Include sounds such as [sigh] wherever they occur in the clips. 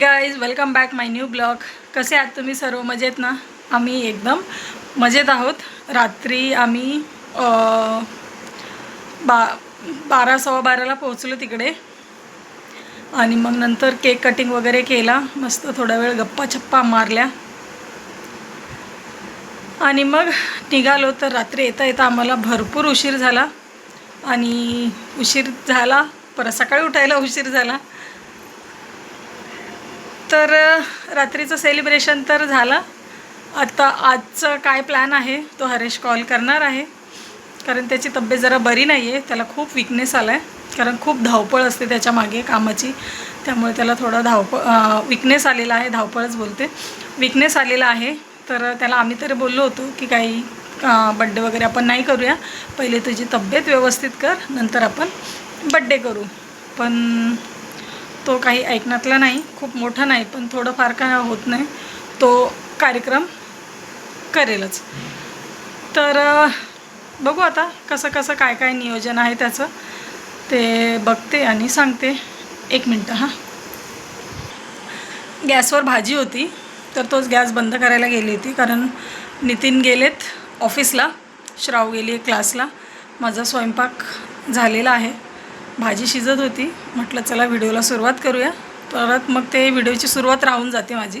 Guys welcome back my new blog कसे आहात तुम्ही सर्व? मजेत ना? आम्ही एकदम मजेत आहोत. रात्री आम्ही बा बारा सव्वा बाराला पोहोचलो तिकडे. आणि मग नंतर केक कटिंग वगैरे केला. मस्त थोडा वेळ गप्पा छप्पा मारल्या. आणि मग निघालो तर रात्री येता येता आम्हाला भरपूर उशीर झाला. आणि उशीर झाला. परत सकाळी उठायला उशीर झाला. तर रात्रीचं सेलिब्रेशन तर झालं. आता आजचं काय प्लॅन आहे तो हरेश कॉल करणार आहे. कारण त्याची तब्येत जरा बरी नाही आहे त्याला खूप विकनेस आला आहे कारण खूप धावपळ असते त्याच्यामागे कामाची. त्यामुळे त्याला थोडा धावपळ विकनेस आलेला आहे धावपळच बोलते. विकनेस आलेला आहे. तर त्याला आम्ही तरी बोललो होतो की काही बड्डे वगैरे आपण नाही करूया. पहिले तुझी तब्येत व्यवस्थित कर नंतर आपण बड्डे करू. पण तो काही ऐकण्यातला नाही खूप मोठा नाही पण थोडंफार काय होत नाही तो कार्यक्रम करेलच. तर बघू आता कसं कसं काय काय नियोजन आहे त्याचं. ते बघते आणि सांगते. एक मिनटं हां. गॅसवर भाजी होती तर तोच गॅस बंद करायला गेली होती कारण नितीन गेलेत ऑफिसला श्राव गेली आहे क्लासला. माझा स्वयंपाक झालेला आहे. भाजी शिजत होती. म्हटलं चला व्हिडिओला सुरुवात करूया. परत मग ते व्हिडिओची सुरुवात राहून जाते माझी.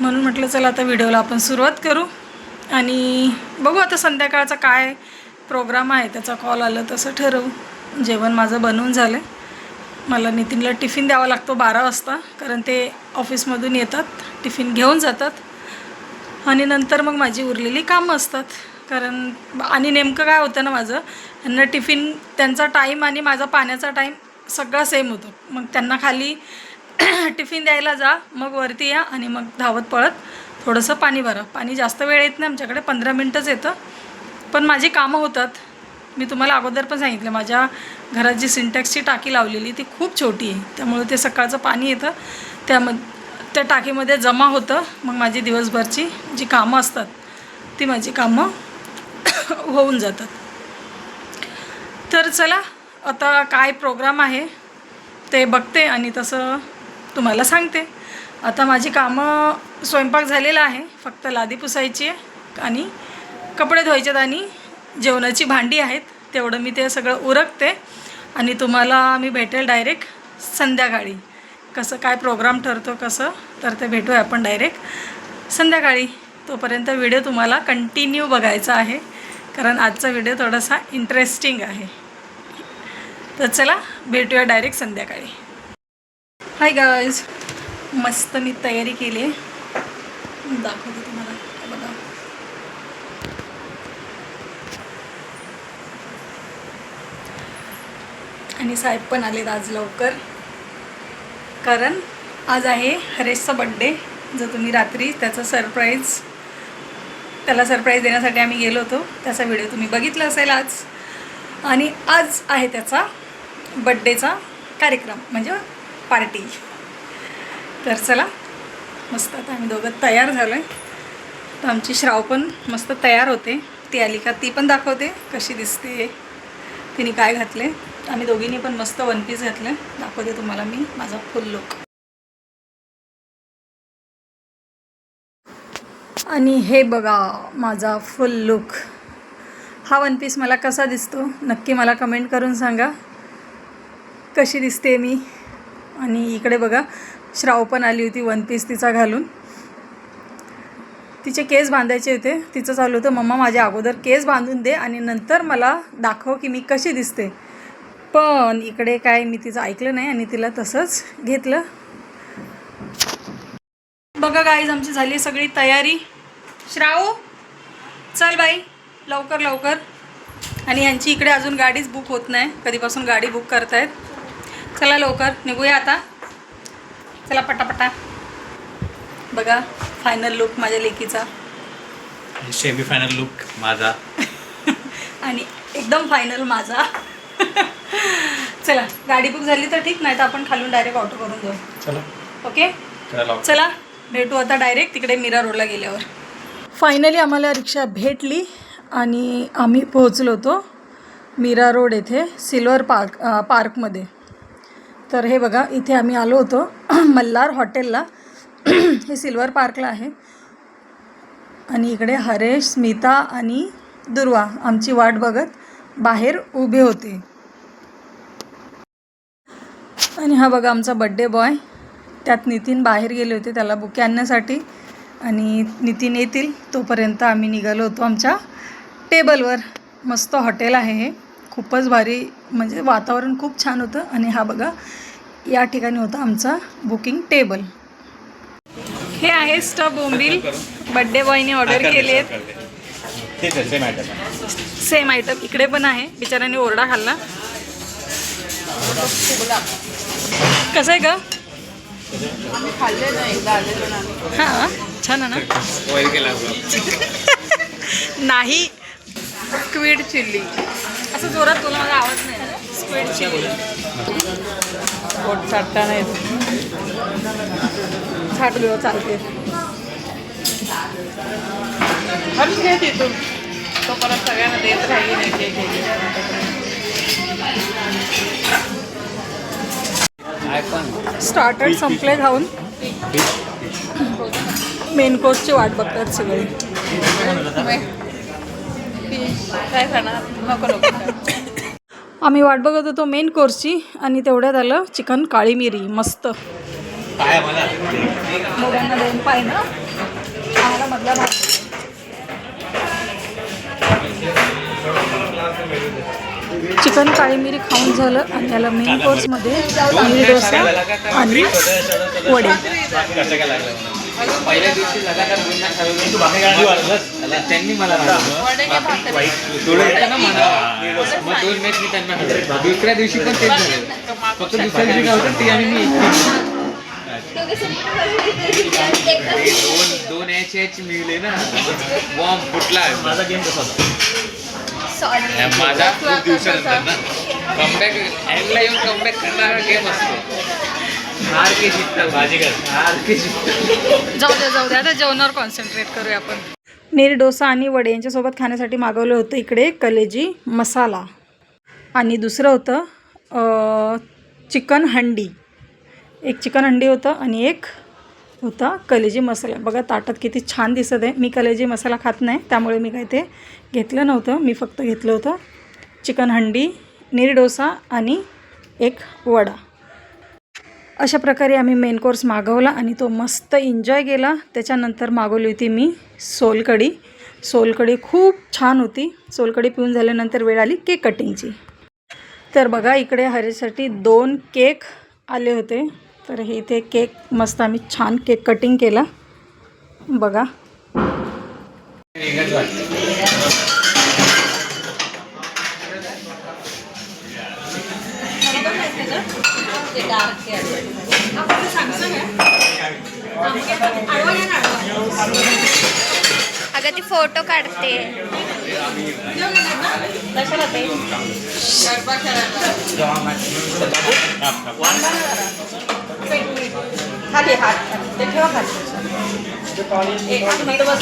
म्हणून म्हटलं चला आता व्हिडिओला आपण सुरुवात करू आणि बघू आता संध्याकाळचा काय प्रोग्राम आहे त्याचा कॉल आलं तसं ठरवू. जेवण माझं बनवून झालं. मला नितीनला टिफिन द्यावा लागतो बारा वाजता कारण ते ऑफिसमधून येतात टिफिन घेऊन जातात आणि नंतर मग माझी उरलेली कामं असतात. कारण आणि नेमकं काय होतं ना माझं त्यांना टिफिन त्यांचा टाईम आणि माझा पाण्याचा टाईम सगळा सेम होतो. मग त्यांना खाली [clears throat] टिफिन द्यायला जा मग वरती या आणि मग धावत पळत थोडंसं पाणी भरा. पाणी जास्त वेळ येत नाही आमच्याकडे पंधरा मिनटंच येतं. पण माझी कामं होतात. मी तुम्हाला अगोदर पण सांगितलं माझ्या घरात जी सिंटॅक्सची टाकी लावलेली ती खूप छोटी आहे. त्यामुळे ते सकाळचं पाणी येतं. त्याम त्या टाकीमध्ये जमा होतं. मग माझी दिवसभरची जी कामं असतात ती माझी कामं [coughs] होऊन जातात. तर चला आता काय प्रोग्राम आहे ते बघते आणि तसं तुम्हाला सांगते. आता माझी कामं स्वयंपाक झालेला आहे फक्त लादी पुसायची आहे आणि कपडे धुवायचे आहेत आणि जेवणाची भांडी आहेत तेवढं मी ते सगळं उरकते आणि तुम्हाला मी भेटेल डायरेक्ट संध्याकाळी. कसं काय प्रोग्राम ठरतो कसं तर ते भेटूया आपण डायरेक्ट संध्याकाळी. तोपर्यंत व्हिडिओ तुम्हाला कंटिन्यू बघायचा आहे. कारण आजचा व्हिडिओ थोडासा इंटरेस्टिंग आहे. तर चला भेटूया डायरेक्ट संध्याकाळी. हाय गाईज मस्त मी तयारी केली आहे. दाखवते तुम्हाला. बघा. आणि साहेब पण आलेत आज लवकर. कारण आज आहे हरेशचा बड्डे जो तुम्ही रात्री त्याचा सरप्राईज त्याला सरप्राईज देण्यासाठी आम्ही गेलो होतो. त्याचा व्हिडिओ तुम्ही बघितला असेल आज. आणि आज आहे त्याचा बड्डेचा कार्यक्रम म्हणजे पार्टी तर चला मस्त आता आम्ही दोघं तयार झालो आहे तर आमची श्राव पण मस्त तयार होते. ती आली का ती पण दाखवते कशी दिसते. तिने काय घातले आम्ही दोघींनी पण मस्त वन पीस घातले. दाखवते तुम्हाला मी माझा फुल लुक आणि हे बघा माझा फुल लुक हा वन पीस मला कसा दिसतो? नक्की मला कमेंट करून सांगा. कशी दिसते मी? आणि इकडे बघा श्राव पण आली होती वन पीस तिचा घालून. तिचे केस बांधायचे होते तिचं चालू होतं. मम्मा माझ्या अगोदर केस बांधून दे आणि नंतर मला दाखव की मी कशी दिसते. पण इकडे काय मी तिचं ऐकलं नाही आणि तिला तसंच घेतलं. बघा गाईज आमची झाली सगळी तयारी. श्राव चल बाई लवकर लवकर. आणि यांची इकडे अजून गाडीच बुक होत नाही. कधीपासून गाडी बुक करतायत. चला लवकर निघूया आता. चला पटापटा. बघा फायनल लुक माझ्या लेकीचा. सेमी फायनल लुक माझा. [laughs] आणि एकदम फायनल माझा. [laughs] चला गाडी बुक झाली तर ठीक नाही तर आपण खालून डायरेक्ट ऑटो करून जाऊ. चला. ओके चला भेटू आता डायरेक्ट तिकडे मीरा रोडला गेल्यावर. फायनली आम्हाला रिक्षा भेटली आणि आम्ही पोहोचलो होतो मीरा रोड येथे सिल्वर पार्क पार्कमध्ये. तर हे बघा इथे आम्ही आलो होतो [clears throat] मल्हार हॉटेलला. [clears throat] हे सिल्वर पार्कला आहे. आणि इकडे हरेश स्मिता आणि दुर्वा आमची वाट बघत बाहेर उभे होते. आणि हा बघा आमचा बड्डे बॉय त्यात नितीन बाहेर गेले होते त्याला बुके आणण्यासाठी. आणि नितीन येतील तोपर्यंत आम्ही निघालो होतो आमच्या टेबलवर. मस्त हॉटेल आहे हे. खूपच भारी म्हणजे वातावरण खूप छान होतं आणि हा बघा या ठिकाणी होता आमचा बुकिंग टेबल. हे आहे स्टफ बोंबील. बड्डे बॉयने ऑर्डर केले आहेत सेम आयटम सेम आयटम इकडे पण आहे. बिचाऱ्याने ओरडा खाल्ला. कसं आहे का हां. छान आहे ना? [laughs] नाही. स्क्विड चिल्ली असं जोरात तुला माझा आवाज नाही. स्क्विड चिल्ली पोट चाटता नाही छाट घेऊ चालते. हर्ष घे तिथून. तो परत सगळ्यांना देत राहील एक स्टार्टर संपले खाऊन. मेन कोर्सची वाट बघतात सगळे. काय खाणार नको नको. आम्ही वाट बघत होतो मेन कोर्सची आणि तेवढ्यात आलं चिकन काळी मिरी मस्त. काय मला मुलांना दोन पाय ना. आम्हाला मधला भाग चिकन काळी मिरी खाऊन झालं आणि याला मेन कोर्समध्ये पनीर डोसा आणि वडे. कसं काय लागलं? पहिल्या दिवशी लगातार तू बाकी गाडी वाढवलंस त्यांनी मला ना मला मग दोन मॅच मी त्यांना हरवले. दुसऱ्या दिवशी पण तेच झालं. फक्त दुसऱ्या दिवशी काय होतं ते आणि मी. दोन दोन एच एच मिळले ना. बॉम्ब फुटला. माझा गेम कसा होता? माझा खूप दिवसानंतर ना. कमबॅक एंडला येऊन कमबॅक करणारा गेम असतो. जाऊ द्या जाऊ द्या आता जेवणावर कॉन्सन्ट्रेट करूया आपण. नीर डोसा आणि वडे यांच्यासोबत खाण्यासाठी मागवलं होतं इकडे कलेजी मसाला. आणि दुसरं होतं चिकन हंडी. एक चिकन हंडी होतं आणि एक होता कलेजी मसाला. बघा ताटात किती छान दिसत आहे. मी कलेजी मसाला खात नाही त्यामुळे मी काय ते घेतलं नव्हतं. मी फक्त घेतलं होतं चिकन हंडी नीर डोसा आणि एक वडा. अशा प्रकारे आम्ही मेन कोर्स मागवला आणि तो मस्त एन्जॉय केला. त्याच्यानंतर मागवली होती मी सोलकढी. सोलकढी खूप छान होती. सोलकढी पिऊन झाल्यानंतर वेळ आली केक कटिंगची तर बघा इकडे हरेसाठी दोन केक आले होते. तर हे इथे केक मस्त आम्ही छान केक कटिंग केला. बघा. अगं ती फोटो काढते खाली हात ते ठेवा खाली एक हात नीट बस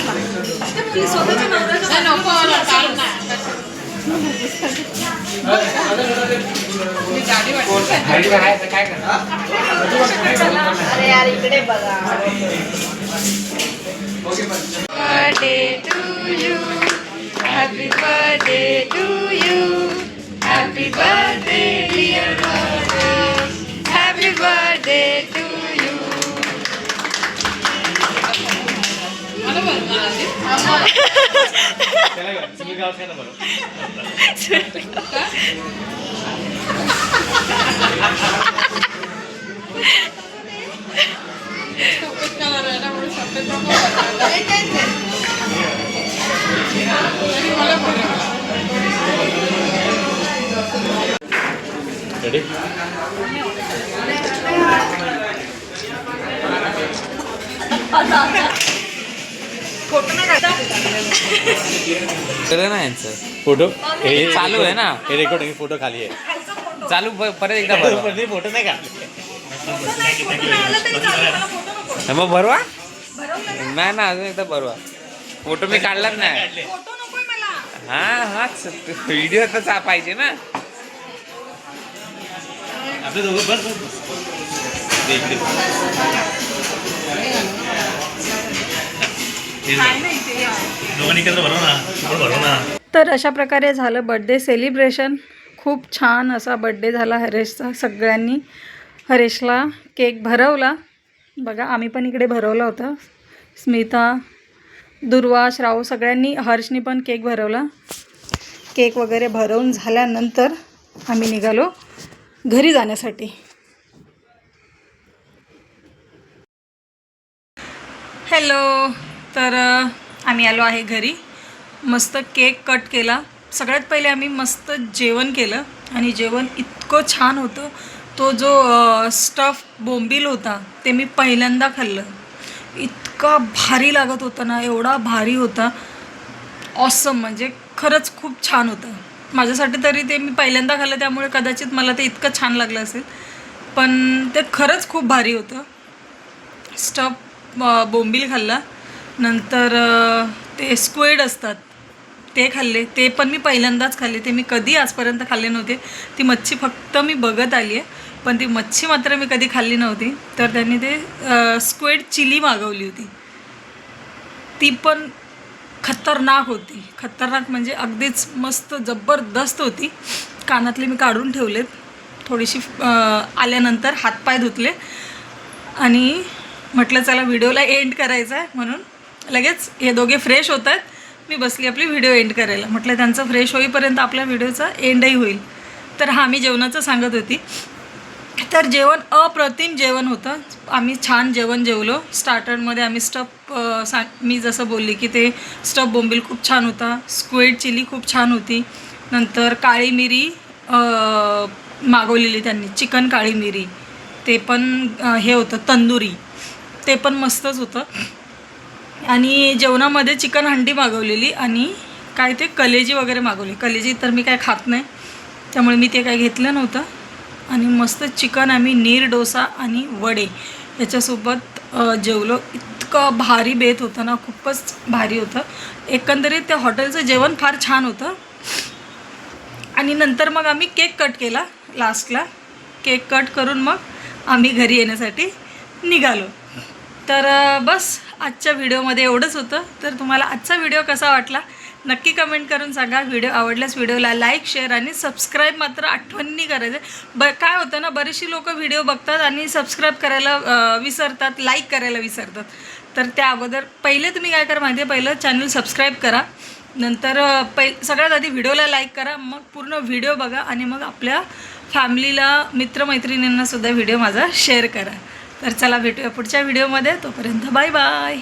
ना नाही, नको मला काढ ना मी गाडी वाटते घरी राहायचं काय करणार अरे यार इकडे बघा birthday to you happy birthday to you happy birthday dear happy birthday to you मला बघ मला आधी. त्याला काय? तुम्ही गावात काय ना बरं सफेद कलर आहे ना फोटो? हे चालू आहे ना. हे रेकॉर्डिंग फोटो खाली आहे. चालू परत एकदा [laughs] फोटो नाही हे मग भरवा? नाही ना अजून एकदा भरवा. फोटो मी काढलाच नाही. हा हाच व्हिडिओ तर पाहिजे ना. आपले दोघं बस दोघांनी एकत्र भरव ना. थोडं भरव ना. तर अशा प्रकारे झालं बड्डे सेलिब्रेशन खूप छान असा बड्डे झाला हरेशचा सगळ्यांनी. हरेशला केक भरवला. बघा आम्ही पण इकडे भरवला होता. स्मिता दुर्वा श्राव सगळ्यांनी हर्षनी पण केक भरवला. केक वगैरे भरवून झाल्यानंतर आम्ही निघालो घरी जाण्यासाठी. हॅलो तर आम्ही आलो आहे घरी. मस्त केक कट केला. सगळ्यात पहिले आम्ही मस्त जेवण केलं आणि जेवण इतकं छान होतं. तो जो स्टफ बोंबील होता ते मी पहिल्यांदा खाल्लं. इतका भारी लागत होता ना एवढा भारी होता. ऑसम म्हणजे खरंच खूप छान होतं. माझ्यासाठी तरी ते मी पहिल्यांदा खाल्लं त्यामुळे कदाचित मला ते इतकं छान लागलं असेल. पण ते खरंच खूप भारी होतं. स्टफ बोंबील खाल्ला. नंतर ते स्क्वेड असतात. ते खाल्ले. ते पण मी पहिल्यांदाच खाल्ले. ते मी कधी आजपर्यंत खाल्ले नव्हते. ती मच्छी फक्त मी बघत आली आहे. पण ती मच्छी मात्र मी कधी खाल्ली नव्हती. तर त्यांनी ते स्क्वेड चिली मागवली होती. ती पण खतरनाक होती. खतरनाक म्हणजे अगदीच मस्त जबरदस्त होती. कानातले मी काढून ठेवलेत. थोडीशी आल्यानंतर हातपाय धुतले. आणि म्हटलं चला व्हिडिओला एंड करायचा आहे म्हणून. लगेच हे दोघे फ्रेश होत आहेत. मी बसली आपली व्हिडिओ एंड करायला. म्हटलं त्यांचं फ्रेश होईपर्यंत आपल्या व्हिडिओचा एंडही होईल. तर हा मी जेवणाचं सांगत होती. तर जेवण अप्रतिम जेवण होतं. आम्ही छान जेवण जेवलो. स्टार्टरमध्ये आम्ही स्टफ सा मी जसं बोलली की ते स्टफ बोंबील खूप छान होता. स्क्वेड चिली खूप छान होती. नंतर काळी मिरी मागवलेली त्यांनी. चिकन काळी मिरी. ते पण हे होतं. तंदुरी. ते पण मस्तच होतं. आणि जेवणामध्ये चिकन हंडी मागवलेली आणि काय ते कलेजी वगैरे मागवली. कलेजी तर मी काय खात नाही. त्यामुळे मी ते काय घेतलं नव्हतं. आणि मस्त चिकन आम्ही नीर डोसा आणि वडे याच्यासोबत जेवलो. इतकं भारी बेत होतं ना खूपच भारी होतं. एकंदरीत त्या हॉटेलचं जेवण फार छान होतं. आणि नंतर मग आम्ही केक कट केला लास्टला. केक कट करून मग आम्ही घरी येण्यासाठी निघालो. तर बस. आजच्या व्हिडिओमध्ये एवढंच होतं. तर तुम्हाला आजचा व्हिडिओ कसा वाटला? नक्की कमेंट करून सांगा. व्हिडिओ आवडल्यास व्हिडिओला लाईक शेअर आणि सबस्क्राईब मात्र आठवणी करायचं. ब काय होतं ना बरेचशी लोक व्हिडिओ बघतात आणि सबस्क्राईब करायला विसरतात लाईक करायला विसरतात. तर त्या अगोदर पहिले तुम्ही काय करा माहिती आहे पहिलं चॅनल सबस्क्राईब करा. नंतर पै सगळ्यात आधी व्हिडिओला लाईक करा. मग पूर्ण व्हिडिओ बघा आणि मग आपल्या फॅमिलीला मित्रमैत्रिणींनासुद्धा व्हिडिओ माझा शेअर करा. तर चला भेटूया पुढच्या व्हिडिओमध्ये. तोपर्यंत बाय बाय.